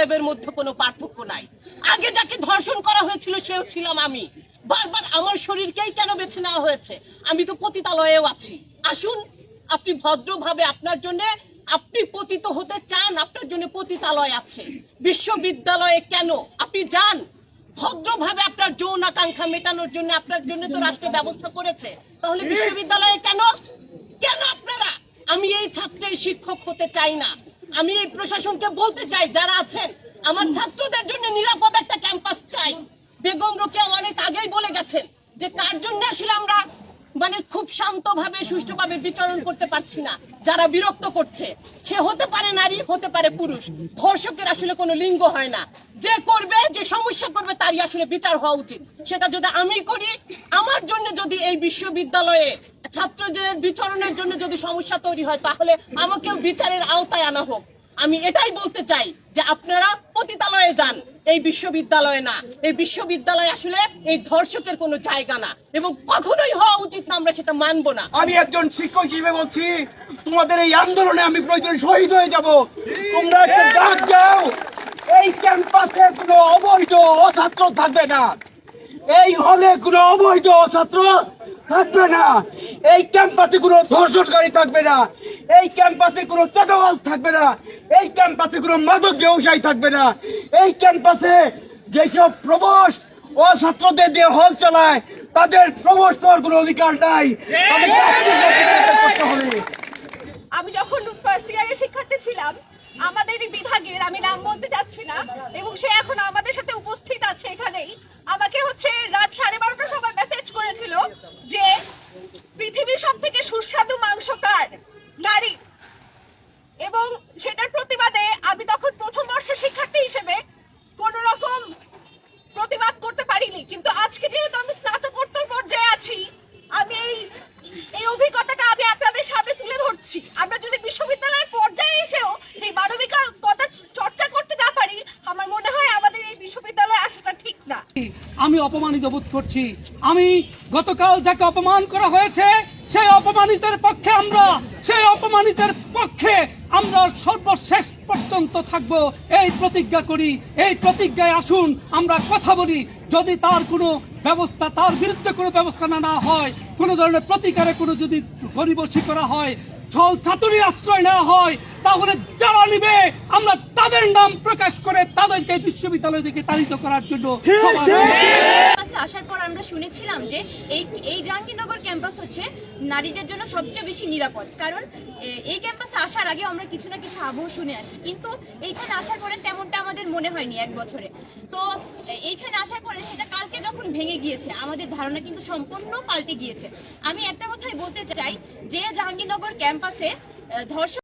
অতএবের মধ্যে কোনো পার্থক্য নাই। আগে যাকে ধর্ষণ করা হয়েছিল, সেও ছিলাম আমি। বারবার আমার শরীরকেই কেন বেছে নেওয়া হয়েছে? আমি তো পতিতালয়েও আছি। আসুন, আপনি ভদ্রভাবে আপনার জন্য, আপনি পতিত হতে চান, আপনার জন্য পতিতালয় আছে। বিশ্ববিদ্যালয়ে কেন? আপনি যান। ভদ্রভাবে আপনার যৌন আকাঙ্ক্ষা মেটানোর জন্য, আপনার জন্য তো রাষ্ট্র ব্যবস্থা করেছে। তাহলে বিশ্ববিদ্যালয়ে কেন? কেন আপনারা? আমি এই ছাত্রের শিক্ষক হতে চাই না। আমি এই প্রশাসনকে বলতে চাই, যারা আছেন, আমার ছাত্রদের জন্য নিরাপদ একটা ক্যাম্পাস চাই। বেগম রোকেয়া অনেক আগেই বলে গেছেন যে কার জন্য আসলে আমরা মানে খুব শান্তভাবে, সুষ্ঠুভাবে বিচরণ করতে পারছি না। যারা বিরক্ত করছে, সে হতে পারে নারী, হতে পারে পুরুষ। ধর্ষকের আসলে কোনো লিঙ্গ হয় না। যে করবে, যে সমস্যা করবে, তারই আসলে বিচার হওয়া উচিত। সেটা যদি আমি করি, আমার জন্য যদি এই বিশ্ববিদ্যালয়ে ছাত্রদের বিচরণের জন্য যদি সমস্যা তৈরি হয়, তাহলে আমাকেও বিচারের আওতায় আনা হোক। আমি এটাই বলতে চাই যে আপনারা পতিতালয়ে যান। এই বিশ্ববিদ্যালয়ে না। এই বিশ্ববিদ্যালয় আসলে এই ধর্ষকের কোনো জায়গা না। এবং কখনোই হওয়া উচিত না আমরা সেটা মানব না। আমি একজন শিক্ষক হিসেবে বলছি, তোমাদের এই আন্দোলনে আমি প্রয়োজন শহীদ হয়ে যাব। তোমরা একটা যাও এই ক্যাম্পাসে কোনো অবৈধ অছাত্র থাকবে না। এই হলে কোনো অবৈধ ছাত্র থাকবে না। এই ক্যাম্পাসে কোনো ধর্ষণকারী থাকবে না। এই ক্যাম্পাসে কোনো চাঁদাবাজ থাকবে না। এই ক্যাম্পাসে কোনো মাদক ব্যবসায়ী থাকবে না। এই ক্যাম্পাসে যেসব প্রবোস ও ছাত্রদের দিয়ে হল চালায় তাদের প্রবোস হওয়ার কোনো অধিকার নাই। আমি যখন ফার্স্ট ইয়ারের শিক্ষার্থী ছিলাম আমাদের বিভাগের আমি নাম বলতে চাচ্ছি না এবং সে এখন আমাদের সাথে উপস্থিত আছে সুস্বাদু মাংস কার? নারী। এবং সেটার প্রতিবাদে আমি তখন প্রথম বর্ষের শিক্ষার্থী হিসেবে কোন রকম প্রতিবাদ করতে পারিনি। কিন্তু আজকে যেহেতু আমি স্নাতকোত্তর পর্যায়ে আছি, আমি এই এই অভিজ্ঞতাটা আমি আপনাদের সামনে তুলে ধরছি। আমরা যদি বিশ্ববিদ্যালয়ের পর্যায়ে এসেও এই মানবিকার কথা চর্চা করতে না পারি, আমার মনে হয় আমাদের এই বিশ্ববিদ্যালয়ে আসাটা ঠিক না। আমি অপমানিত বোধ করছি। আমি গতকাল যাকে অপমান করা হয়েছে সেই অপমানিতের পক্ষে আমরা সেই অপমানিতের পক্ষে আমরা সর্বশেষ পর্যন্ত থাকব। এই প্রতিজ্ঞা করি এই প্রতিজ্ঞায় আসুন আমরা কথা বলি। যদি তার কোনো ব্যবস্থা তার বিরুদ্ধে কোনো ব্যবস্থা না না হয় কোনো ধরনের প্রতিকারে কোনো যদি গরিবসী করা হয় ছল ছাতুরির আশ্রয় নেওয়া হয় তাহলে যারা নিবে আমরা তাদের নাম প্রকাশ করে তাদেরকে বিশ্ববিদ্যালয় থেকে তাড়িত করার জন্য আসার পর আমরা শুনেছিলাম যে এই এই জাহাঙ্গীরনগর ক্যাম্পাস হচ্ছে নারীদের জন্য সবচেয়ে বেশি নিরাপদ। কারণ এই ক্যাম্পাসে আসার আগে আমরা কিছু না কিছু আবহ শুনে আসি। কিন্তু এইখানে আসার পরে তেমনটা আমাদের মনে হয়নি এক বছরে। তো এইখানে আসার পরে সেটা কালকে যখন ভেঙে গিয়েছে, আমাদের ধারণা কিন্তু সম্পূর্ণ পাল্টে গিয়েছে। আমি একটা কথাই বলতে চাই, যে জাহাঙ্গীরনগর ক্যাম্পাসে ধর্ষণ